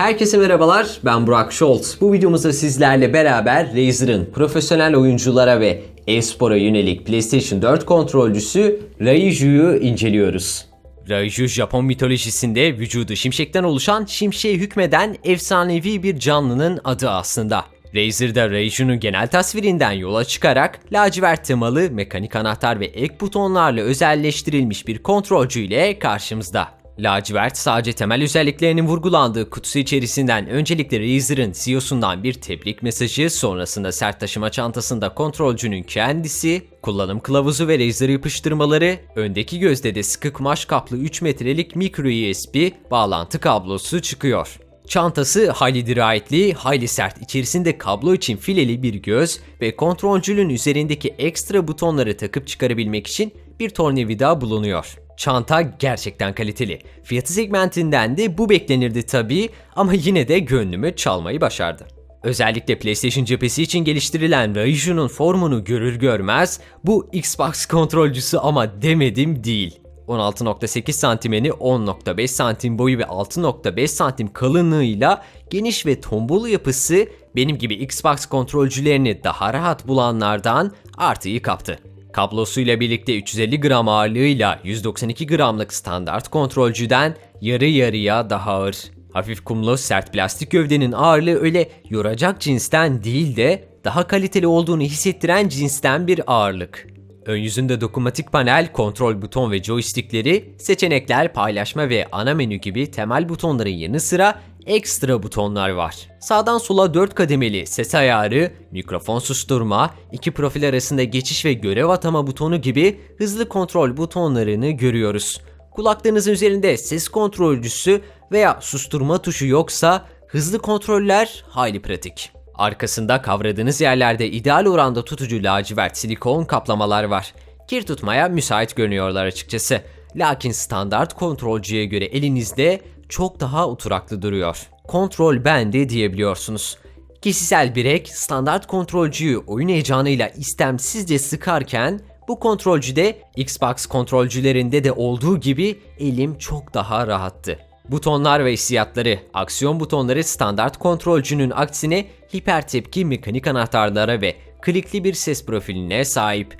Herkese merhabalar, ben Burak Scholz. Bu videomuzda sizlerle beraber Razer'ın profesyonel oyunculara ve e-spora yönelik PlayStation 4 kontrolcüsü Raiju'yu inceliyoruz. Raiju, Japon mitolojisinde vücudu şimşekten oluşan şimşeğe hükmeden efsanevi bir canlının adı aslında. Razer'da Raiju'nun genel tasvirinden yola çıkarak lacivert temalı mekanik anahtar ve ek butonlarla özelleştirilmiş bir kontrolcü ile karşımızda. Lacivert sadece temel özelliklerinin vurgulandığı kutusu içerisinden öncelikle Razer'ın CEO'sundan bir tebrik mesajı, sonrasında sert taşıma çantasında kontrolcünün kendisi, kullanım kılavuzu ve Razer yapıştırmaları, öndeki gözde de sıkı kumaş kaplı 3 metrelik micro USB bağlantı kablosu çıkıyor. Çantası hayli dirayetli, hayli sert. İçerisinde kablo için fileli bir göz ve kontrolcünün üzerindeki ekstra butonları takıp çıkarabilmek için bir tornavida bulunuyor. Çanta gerçekten kaliteli. Fiyatı segmentinden de bu beklenirdi tabii ama yine de gönlümü çalmayı başardı. Özellikle PlayStation cephesi için geliştirilen Raiju'nun formunu görür görmez bu Xbox kontrolcüsü ama demedim değil. 16.8 santim eni 10.5 santim boyu ve 6.5 santim kalınlığıyla geniş ve tombul yapısı benim gibi Xbox kontrolcülerini daha rahat bulanlardan artıyı kaptı. Kablosuyla birlikte 350 gram ağırlığıyla 192 gramlık standart kontrolcüden yarı yarıya daha ağır. Hafif kumlu sert plastik gövdenin ağırlığı öyle yoracak cinsten değil de daha kaliteli olduğunu hissettiren cinsten bir ağırlık. Ön yüzünde dokunmatik panel, kontrol buton ve joystickleri, seçenekler, paylaşma ve ana menü gibi temel butonların yanı sıra ekstra butonlar var. Sağdan sola 4 kademeli ses ayarı, mikrofon susturma, iki profil arasında geçiş ve görev atama butonu gibi hızlı kontrol butonlarını görüyoruz. Kulaklarınızın üzerinde ses kontrolcüsü veya susturma tuşu yoksa hızlı kontroller hayli pratik. Arkasında kavradığınız yerlerde ideal oranda tutucu lacivert silikon kaplamalar var. Kir tutmaya müsait görünüyorlar açıkçası. Lakin standart kontrolcüye göre elinizde çok daha oturaklı duruyor. Kontrol bende diyebiliyorsunuz. Kişisel bir ek standart kontrolcüyü oyun heyecanıyla istemsizce sıkarken bu kontrolcüde Xbox kontrolcülerinde de olduğu gibi elim çok daha rahattı. Butonlar ve hissiyatları, aksiyon butonları standart kontrolcünün aksine hiper tepki mekanik anahtarlara ve klikli bir ses profiline sahip.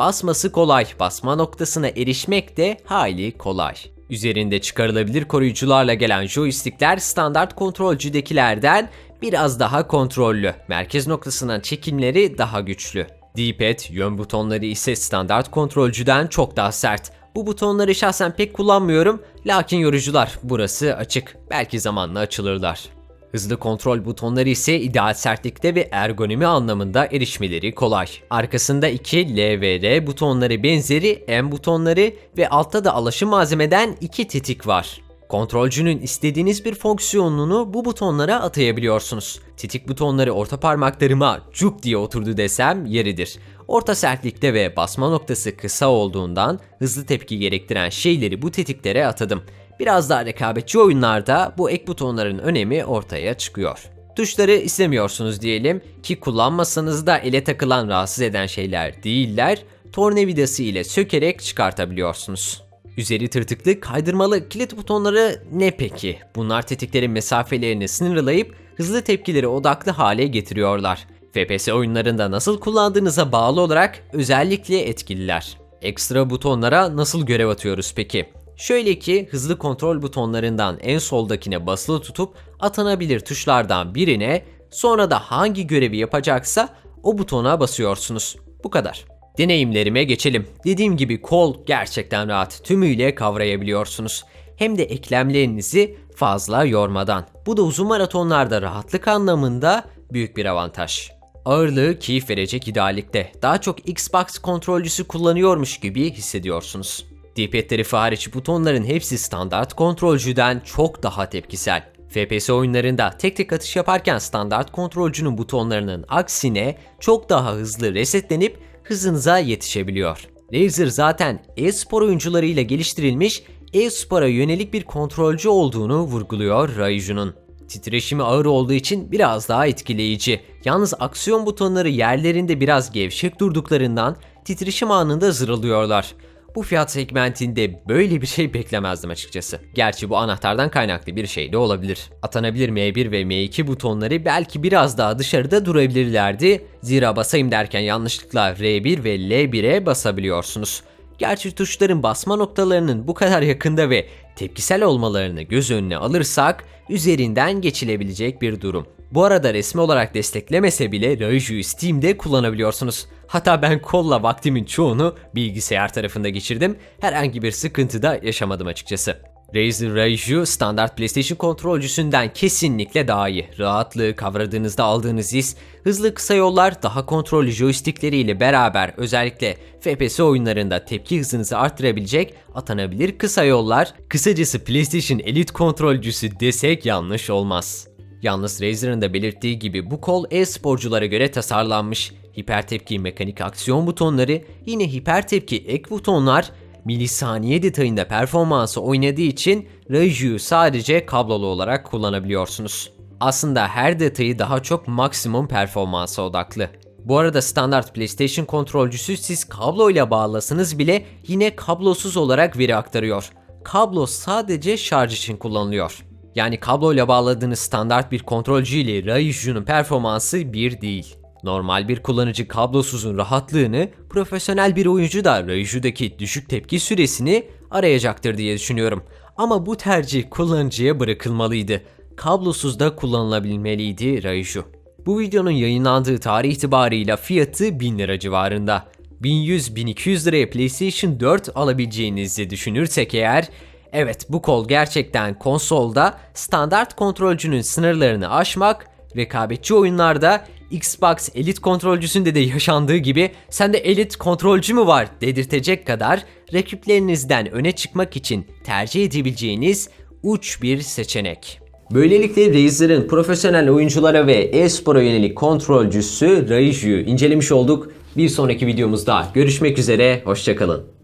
Basması kolay, basma noktasına erişmek de hayli kolay. Üzerinde çıkarılabilir koruyucularla gelen joystickler standart kontrolcüdekilerden biraz daha kontrollü. Merkez noktasından çekimleri daha güçlü. D-pad, yön butonları ise standart kontrolcüden çok daha sert. Bu butonları şahsen pek kullanmıyorum lakin yorucular burası açık. Belki zamanla açılırlar. Hızlı kontrol butonları ise ideal sertlikte ve ergonomi anlamında erişmeleri kolay. Arkasında iki L butonları benzeri M butonları ve altta da alaşım malzemeden iki tetik var. Kontrolcünün istediğiniz bir fonksiyonunu bu butonlara atayabiliyorsunuz. Titik butonları orta parmaklarıma cuk diye oturdu desem yeridir. Orta sertlikte ve basma noktası kısa olduğundan hızlı tepki gerektiren şeyleri bu tetiklere atadım. Biraz daha rekabetçi oyunlarda bu ek butonların önemi ortaya çıkıyor. Tuşları istemiyorsunuz diyelim ki kullanmasanız da ele takılan rahatsız eden şeyler değiller, tornavidası ile sökerek çıkartabiliyorsunuz. Üzeri tırtıklı kaydırmalı kilit butonları ne peki? Bunlar tetiklerin mesafelerini sınırlayıp hızlı tepkileri odaklı hale getiriyorlar. FPS oyunlarında nasıl kullandığınıza bağlı olarak özellikle etkililer. Ekstra butonlara nasıl görev atıyoruz peki? Şöyle ki hızlı kontrol butonlarından en soldakine basılı tutup atanabilir tuşlardan birine sonra da hangi görevi yapacaksa o butona basıyorsunuz. Bu kadar. Deneyimlerime geçelim. Dediğim gibi kol gerçekten rahat. Tümüyle kavrayabiliyorsunuz. Hem de eklemlerinizi fazla yormadan. Bu da uzun maratonlarda rahatlık anlamında büyük bir avantaj. Ağırlığı keyif verecek ideallikte. Daha çok Xbox kontrolcüsü kullanıyormuş gibi hissediyorsunuz. D-pad tarafı hariç butonların hepsi standart kontrolcüden çok daha tepkisel. FPS oyunlarında tek tek atış yaparken standart kontrolcünün butonlarının aksine çok daha hızlı resetlenip hızınıza yetişebiliyor. Razer zaten e-spor oyuncularıyla geliştirilmiş e-spora yönelik bir kontrolcü olduğunu vurguluyor Raiju'nun. Titreşimi ağır olduğu için biraz daha etkileyici. Yalnız aksiyon butonları yerlerinde biraz gevşek durduklarından titreşim anında zırılıyorlar. Bu fiyat segmentinde böyle bir şey beklemezdim açıkçası. Gerçi bu anahtardan kaynaklı bir şey de olabilir. Atanabilir M1 ve M2 butonları belki biraz daha dışarıda durabilirlerdi. Zira basayım derken yanlışlıkla R1 ve L1'e basabiliyorsunuz. Gerçi tuşların basma noktalarının bu kadar yakında ve tepkisel olmalarını göz önüne alırsak üzerinden geçilebilecek bir durum. Bu arada resmi olarak desteklemese bile Raiju'yu Steam'de kullanabiliyorsunuz. Hatta ben kolla vaktimin çoğunu bilgisayar tarafında geçirdim. Herhangi bir sıkıntı da yaşamadım açıkçası. Razer Raiju standart PlayStation kontrolcüsünden kesinlikle daha iyi. Rahatlığı, kavradığınızda aldığınız his, hızlı kısa yollar, daha kontrollü joystickleriyle beraber özellikle FPS oyunlarında tepki hızınızı arttırabilecek atanabilir kısa yollar, kısacası PlayStation Elite kontrolcüsü desek yanlış olmaz. Yalnız Razer'ın da belirttiği gibi bu kol e-sporculara göre tasarlanmış. Hipertepki mekanik aksiyon butonları, yine hipertepki ek butonlar, milisaniye detayında performansı oynadığı için Raiju'yu sadece kablolu olarak kullanabiliyorsunuz. Aslında her detayı daha çok maksimum performansa odaklı. Bu arada standart PlayStation kontrolcüsü siz kablo ile bağlasanız bile yine kablosuz olarak veri aktarıyor. Kablo sadece şarj için kullanılıyor. Yani kabloyla bağladığınız standart bir kontrolcü ile Raiju'nun performansı bir değil. Normal bir kullanıcı kablosuzun rahatlığını, profesyonel bir oyuncu da Raiju'daki düşük tepki süresini arayacaktır diye düşünüyorum. Ama bu tercih kullanıcıya bırakılmalıydı. Kablosuz da kullanılabilmeliydi Raiju. Bu videonun yayınlandığı tarih itibarıyla fiyatı 1000 lira civarında. 1100-1200 liraya PlayStation 4 alabileceğinizi düşünürsek eğer Evet bu kol gerçekten konsolda standart kontrolcünün sınırlarını aşmak, rekabetçi oyunlarda Xbox Elite kontrolcüsünde de yaşandığı gibi sende Elite kontrolcü mü var dedirtecek kadar rakiplerinizden öne çıkmak için tercih edebileceğiniz uç bir seçenek. Böylelikle Razer'ın profesyonel oyunculara ve e-spora yönelik kontrolcüsü Raiju'yu incelemiş olduk. Bir sonraki videomuzda görüşmek üzere, hoşçakalın.